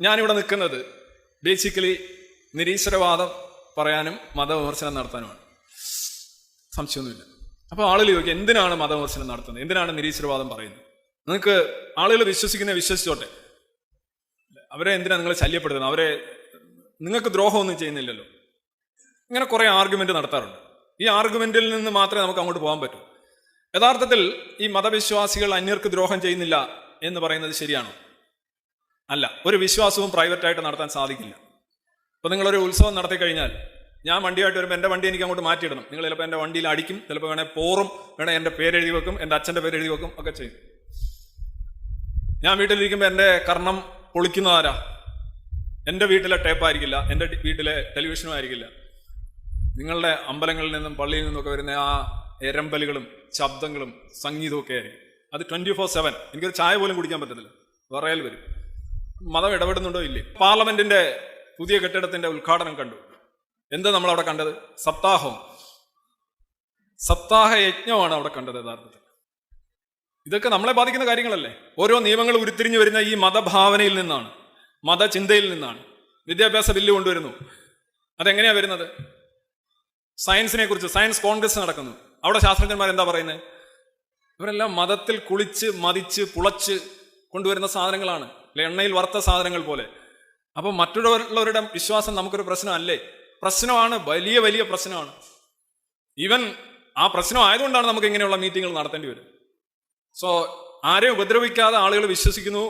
ഞാനിവിടെ നിൽക്കുന്നത് ബേസിക്കലി നിരീശ്വരവാദം പറയാനും മതവിമർശനം നടത്താനുമാണ്. സംശയമൊന്നുമില്ല. അപ്പോൾ ആളുകൾ ചോദിക്കും എന്തിനാണ് മതവിമർശനം നടത്തുന്നത്? എന്തിനാണ് നിരീശ്വരവാദം പറയുന്നത്? നിങ്ങൾക്ക് ആളുകൾ വിശ്വസിക്കുന്ന വിശ്വസിച്ചോട്ടെ. അവരെ എന്തിനാണ് നിങ്ങൾ ശല്യപ്പെടുത്തുന്നത്? അവരെ നിങ്ങൾക്ക് ദ്രോഹമൊന്നും ചെയ്യുന്നില്ലല്ലോ. ഇങ്ങനെ കുറേ ആർഗ്യുമെന്റ് നടത്താറുണ്ട്. ഈ ആർഗ്യുമെന്റിൽ നിന്ന് മാത്രമേ നമുക്ക് അങ്ങോട്ട് പോകാൻ പറ്റൂ. യഥാർത്ഥത്തിൽ ഈ മതവിശ്വാസികൾ അന്യർക്ക് ദ്രോഹം ചെയ്യുന്നില്ല എന്ന് പറയുന്നത് ശരിയാണോ? അല്ല ഒരു വിശ്വാസവും പ്രൈവറ്റ് ആയിട്ട് നടത്താൻ സാധിക്കില്ല. ഇപ്പൊ നിങ്ങളൊരു ഉത്സവം നടത്തി കഴിഞ്ഞാൽ ഞാൻ വണ്ടിയായിട്ട് വരുമ്പോൾ എന്റെ വണ്ടി എനിക്ക് അങ്ങോട്ട് മാറ്റിയിടണം. നിങ്ങൾ ചിലപ്പോൾ എന്റെ വണ്ടിയിൽ അടിക്കും ചിലപ്പോൾ വേണേൽ പോറും വേണേൽ എന്റെ പേര് എഴുതി വെക്കും എന്റെ അച്ഛന്റെ പേര് എഴുതി വെക്കും ഒക്കെ ചെയ്യും. ഞാൻ വീട്ടിലിരിക്കുമ്പോൾ എന്റെ കർണം പൊളിക്കുന്നതാരാ എന്റെ വീട്ടിലെ ടേപ്പായിരിക്കില്ല എന്റെ വീട്ടിലെ ടെലിവിഷനും ആയിരിക്കില്ല. നിങ്ങളുടെ അമ്പലങ്ങളിൽ നിന്നും പള്ളിയിൽ നിന്നൊക്കെ വരുന്ന ആ എരമ്പലുകളും ശബ്ദങ്ങളും സംഗീതവും ഒക്കെ ആയിരിക്കും. അത് ട്വന്റി ഫോർ സെവൻ എനിക്കൊരു ചായ പോലും കുടിക്കാൻ പറ്റത്തില്ല. വിറയൽ വരും. മതം ഇടപെടുന്നുണ്ടോ ഇല്ലേ? പാർലമെന്റിന്റെ പുതിയ കെട്ടിടത്തിന്റെ ഉദ്ഘാടനം കണ്ടു. എന്താ നമ്മൾ അവിടെ കണ്ടത്? സപ്താഹം. സപ്താഹ യജ്ഞമാണ് അവിടെ കണ്ടത് യഥാർത്ഥത്തിൽ. ഇതൊക്കെ നമ്മളെ ബാധിക്കുന്ന കാര്യങ്ങളല്ലേ? ഓരോ നിയമങ്ങൾ ഉരുത്തിരിഞ്ഞു വരുന്ന ഈ മതഭാവനയിൽ നിന്നാണ് മതചിന്തയിൽ നിന്നാണ്. വിദ്യാഭ്യാസ ബില്ല് കൊണ്ടുവരുന്നു. അതെങ്ങനെയാ വരുന്നത്? സയൻസിനെ കുറിച്ച് സയൻസ് കോൺഗ്രസ് നടക്കുന്നു. അവിടെ ശാസ്ത്രജ്ഞന്മാർ എന്താ പറയുന്നത് ഇവരെല്ലാം മതത്തിൽ കുളിച്ച് മതിച്ച് പുളച്ച് കൊണ്ടുവരുന്ന സാധനങ്ങളാണ്. അല്ലെ എണ്ണയിൽ വറുത്ത സാധനങ്ങൾ പോലെ. അപ്പൊ മറ്റുള്ളവരുടെ വിശ്വാസം നമുക്കൊരു പ്രശ്നമല്ലേ? പ്രശ്നമാണ് വലിയ വലിയ പ്രശ്നമാണ്. ഈവൻ ആ പ്രശ്നം ആയതുകൊണ്ടാണ് നമുക്ക് ഇങ്ങനെയുള്ള മീറ്റിങ്ങുകൾ നടത്തേണ്ടി വരും സോ ആരെയും ഉപദ്രവിക്കാതെ ആളുകൾ വിശ്വസിക്കുന്നു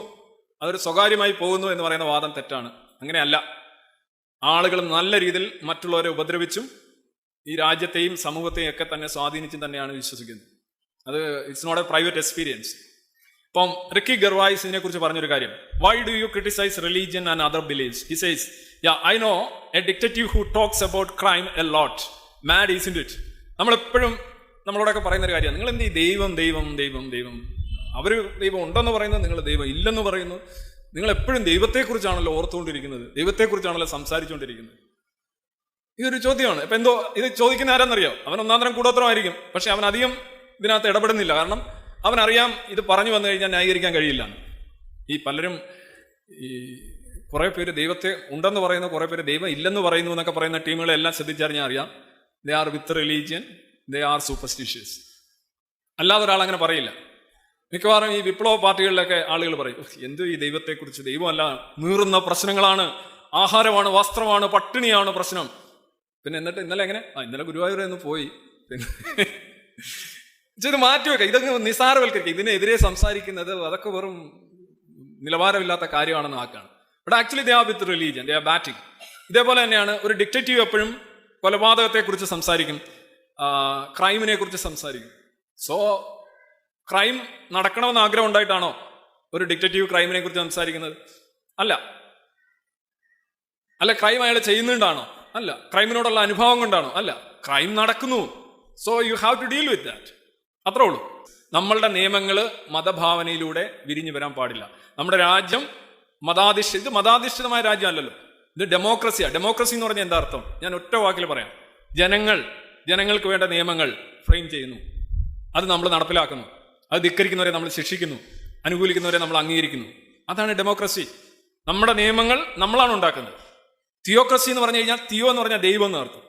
അതൊരു സ്വകാര്യമായി പോകുന്നു എന്ന് പറയുന്ന വാദം തെറ്റാണ്. അങ്ങനെയല്ല. ആളുകൾ നല്ല രീതിയിൽ മറ്റുള്ളവരെ ഉപദ്രവിച്ചും ഈ രാജ്യത്തെയും സമൂഹത്തെയും ഒക്കെ തന്നെ സ്വാധീനിച്ചും തന്നെയാണ് വിശ്വസിക്കുന്നത്. അത് it's not a private experience ഇപ്പം റിക്കി ഗർവായിസ് ഇതിനെ കുറിച്ച് പറഞ്ഞൊരു കാര്യം. Why do you criticise religion and other believes he says yeah I know a detective who talks about crime a lot mad is indeed it നമ്മളെപ്പോഴും നമ്മളോടൊക്കെ പറയുന്ന ഒരു കാര്യമാണ് നിങ്ങൾ എന്ത് ഈ ദൈവം ദൈവം ദൈവം ദൈവം? അവർ ദൈവം ഉണ്ടെന്ന് പറയുന്നത് നിങ്ങൾ ദൈവം ഇല്ലെന്ന് പറയുന്നു. നിങ്ങൾ എപ്പോഴും ദൈവത്തെക്കുറിച്ചാണല്ലോ ഓർത്തുകൊണ്ടിരിക്കുന്നത്. ദൈവത്തെക്കുറിച്ചാണല്ലോ സംസാരിച്ചുകൊണ്ടിരിക്കുന്നത്. ഇതൊരു ചോദ്യമാണ്. ഇപ്പം എന്തോ ഇത് ചോദിക്കുന്ന ആരാന്നറിയോ? അവൻ ഒന്നാന്തരം തരം കൂടോത്രമായിരിക്കും. പക്ഷെ അവൻ അധികം ഇതിനകത്ത് ഇടപെടുന്നില്ല. കാരണം അവനറിയാം ഇത് പറഞ്ഞു വന്നു കഴിഞ്ഞാൽ ന്യായീകരിക്കാൻ കഴിയില്ല ഈ പലരും ഈ കുറേ പേര് ദൈവത്തെ ഉണ്ടെന്ന് പറയുന്ന കുറേ പേര് ദൈവം ഇല്ലെന്ന് പറയുന്നു എന്നൊക്കെ പറയുന്ന ടീമുകളെ എല്ലാം ശ്രദ്ധിച്ചറിഞ്ഞാൽ അറിയാം. They are with religion they are superstitious അല്ലാതെ ഒരാൾ അങ്ങനെ പറയില്ല. മിക്കവാറും ഈ വിപ്ലവ പാർട്ടികളിലൊക്കെ ആളുകൾ പറയും എന്തോ ഈ ദൈവത്തെക്കുറിച്ച്? ദൈവമല്ല നീറുന്ന പ്രശ്നങ്ങളാണ്. ആഹാരമാണ് വസ്ത്രമാണ് പട്ടിണിയാണ് പ്രശ്നം. പിന്നെ എന്നിട്ട് ഇന്നലെ എങ്ങനെ? ആ ഇന്നലെ ഗുരുവായൂർ എന്ന് പോയി ഇത് മാറ്റി വെക്കുക ഇതൊക്കെ നിസാരവൽക്കരിക്കുക ഇതിനെതിരെ സംസാരിക്കുന്നത് അതൊക്കെ വെറും നിലവാരമില്ലാത്ത കാര്യമാണെന്ന് ആക്കാണ് but actually they are with religion they are batting ഇതേപോലെ തന്നെയാണ് ഒരു ഡിക്റ്റേറ്റീവ് എപ്പോഴും കൊലപാതകത്തെ കുറിച്ച് സംസാരിക്കും. ക്രൈമിനെ കുറിച്ച് സംസാരിക്കും. സോ ക്രൈം നടക്കണമെന്ന് ആഗ്രഹം ഉണ്ടായിട്ടാണോ ഒരു ഡിക്റ്റേറ്റീവ് ക്രൈമിനെ കുറിച്ച് സംസാരിക്കുന്നത്? അല്ല. അല്ല ക്രൈം അയാൾ ചെയ്യുന്നുണ്ടാണോ? അല്ല. ക്രൈമിനോടുള്ള അനുഭവം കൊണ്ടാണോ? അല്ല. ക്രൈം നടക്കുന്നു. So you have to deal with that അത്രേ ഉള്ളൂ. നമ്മളുടെ നിയമങ്ങൾ മതഭാവനയിലൂടെ വിരിഞ്ഞു വരാൻ പാടില്ല. നമ്മുടെ രാജ്യം മതാധിഷ്ഠിത ഇത് മതാധിഷ്ഠിതമായ രാജ്യമല്ലല്ലോ. ഇത് ഡെമോക്രസിയാണ് ഡെമോക്രസി എന്ന് പറഞ്ഞാൽ എന്താ അർത്ഥം? ഞാൻ ഒറ്റ വാക്കിൽ പറയാം. ജനങ്ങൾ ജനങ്ങൾക്ക് വേണ്ട നിയമങ്ങൾ ഫ്രെയിം ചെയ്യുന്നു. അത് നമ്മൾ നടപ്പിലാക്കുന്നു. അത് ധിക്കരിക്കുന്നവരെ നമ്മൾ ശിക്ഷിക്കുന്നു. അനുകൂലിക്കുന്നവരെ നമ്മൾ അംഗീകരിക്കുന്നു. അതാണ് ഡെമോക്രസി. നമ്മുടെ നിയമങ്ങൾ നമ്മളാണ് ഉണ്ടാക്കുന്നത്. തിയോക്രസി എന്ന് പറഞ്ഞു കഴിഞ്ഞാൽ തിയോ എന്ന് പറഞ്ഞാൽ ദൈവം എന്ന് അർത്ഥം.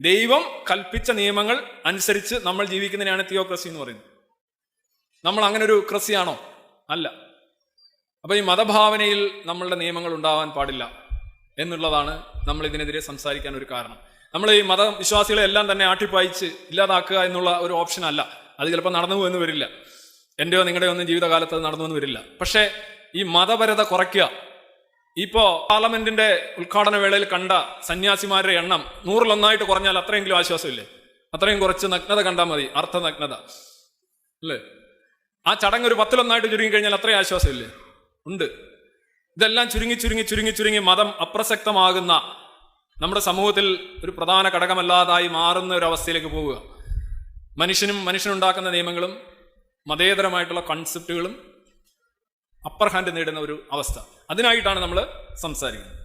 ദൈവം കൽപ്പിച്ച നിയമങ്ങൾ അനുസരിച്ച് നമ്മൾ ജീവിക്കുന്നതിനാണ് തിയോക്രസി എന്ന് പറയുന്നത്. നമ്മൾ അങ്ങനെ ഒരു ക്രസിയാണോ അല്ല. അപ്പൊ ഈ മതഭാവനയിൽ നമ്മളുടെ നിയമങ്ങൾ ഉണ്ടാവാൻ പാടില്ല എന്നുള്ളതാണ് നമ്മൾ ഇതിനെതിരെ സംസാരിക്കാൻ ഒരു കാരണം. നമ്മൾ ഈ മതവിശ്വാസികളെ എല്ലാം തന്നെ ആട്ടിപ്പായിച്ച് ഇല്ലാതാക്കുക എന്നുള്ള ഒരു ഓപ്ഷൻ അല്ല. അത് ചിലപ്പോൾ നടന്നു പോകുമെന്ന് വരില്ല. എന്റെയോ നിങ്ങളുടെയോ ഒന്നും ജീവിതകാലത്ത് നടന്നു എന്ന് വരില്ല. പക്ഷേ ഈ മതപരത കുറയ്ക്കുക ഇപ്പോ പാർലമെന്റിന്റെ ഉദ്ഘാടന വേളയിൽ കണ്ട സന്യാസിമാരുടെ എണ്ണം നൂറിലൊന്നായിട്ട് കുറഞ്ഞാൽ അത്രയെങ്കിലും ആശ്വാസമില്ലേ? അത്രയും കുറച്ച് നഗ്നത കണ്ടാൽ മതി അർത്ഥ നഗ്നത അല്ലേ? ആ ചടങ്ങ് ഒരു പത്തിലൊന്നായിട്ട് ചുരുങ്ങി കഴിഞ്ഞാൽ അത്രയും ആശ്വാസമില്ലേ? ഉണ്ട്. ഇതെല്ലാം ചുരുങ്ങി ചുരുങ്ങി ചുരുങ്ങി ചുരുങ്ങി മതം അപ്രസക്തമാകുന്ന നമ്മുടെ സമൂഹത്തിൽ ഒരു പ്രധാന ഘടകമല്ലാതായി മാറുന്ന ഒരു അവസ്ഥയിലേക്ക് പോവുക. മനുഷ്യനും മനുഷ്യനുണ്ടാക്കുന്ന നിയമങ്ങളും മതേതരമായിട്ടുള്ള കൺസെപ്റ്റുകളും അപ്പർ ഹാൻഡ് നേടുന്ന ഒരു അവസ്ഥ. അതിനായിട്ടാണ് നമ്മൾ സംസാരിക്കുന്നത്.